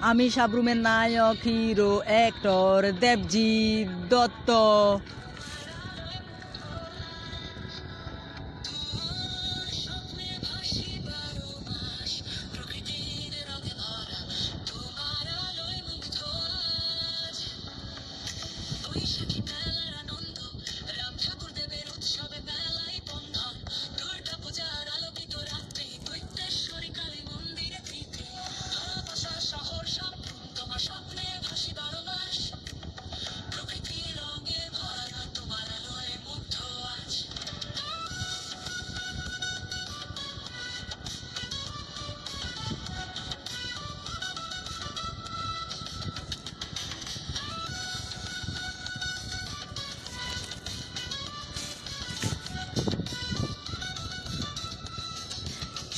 আমি সাবরুমের নায়ক hero actor Debjit Dutta.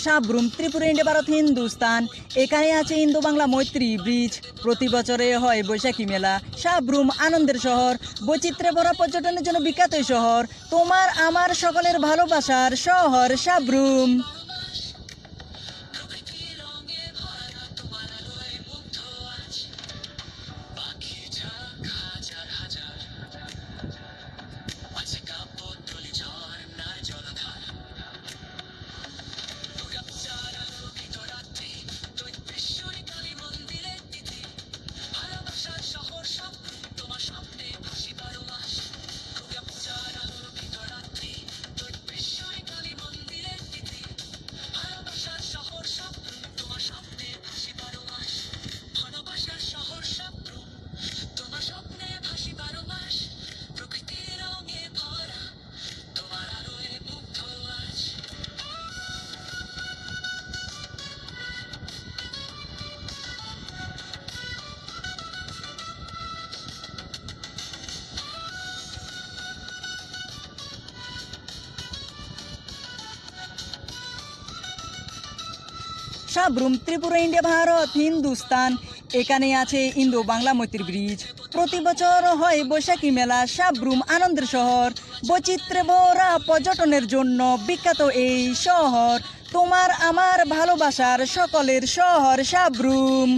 Sabroom Tripura, India, Bharat, Hindustan. এখানে আছে ইন্দো বাংলা মৈত্রী ব্রিজ। প্রতি বছরে হয় বৈশাখী মেলা। সাবরুম আনন্দের শহর। বৈচিত্র্যে ভরা পর্যটনের জন্য বিখ্যাত শহর। তোমার, আমার, সকলের ভালোবাসার শহর সাবরুম সাবরুম ত্রিপুরা, ইন্ডিয়া, ভারত, হিন্দুস্তান। এখানে আছে ইন্দো বাংলা মৈত্রী ব্রিজ। প্রতি বছর হয় বৈশাখী মেলা, সাবরুম আনন্দের শহর। বৈচিত্র্যে ভরা পর্যটনের জন্য বিখ্যাত এই শহর। তোমার, আমার ভালোবাসার সকলের শহর সাবরুম।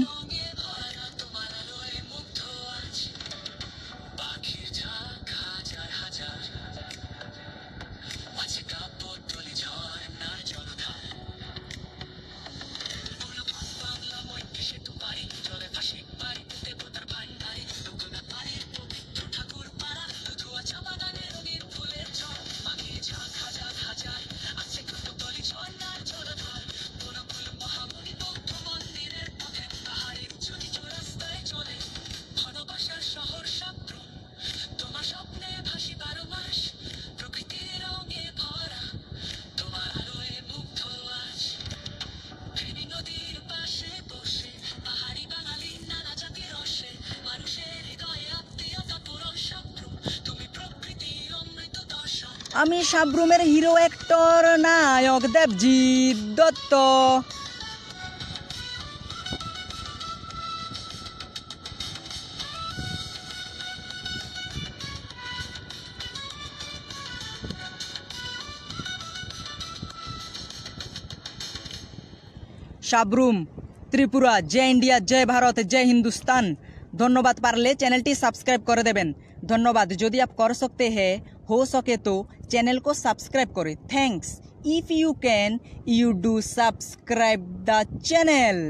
আমি সাবরুমের হিরো অ্যাক্টর, নায়ক দেবজিৎ দত্ত। সাবরুম ত্রিপুরা, জয় ইন্ডিয়া, জয় ভারত, জয় হিন্দুস্তান। ধন্যবাদ পারলে চ্যানেলটি সাবস্ক্রাইব করে দেবেন। ধন্যবাদ। যদি আপ কর সকতে হ্যাঁ हो सके तो चैनल को सब्सक्राइब करें। Thanks if you can you do subscribe the channel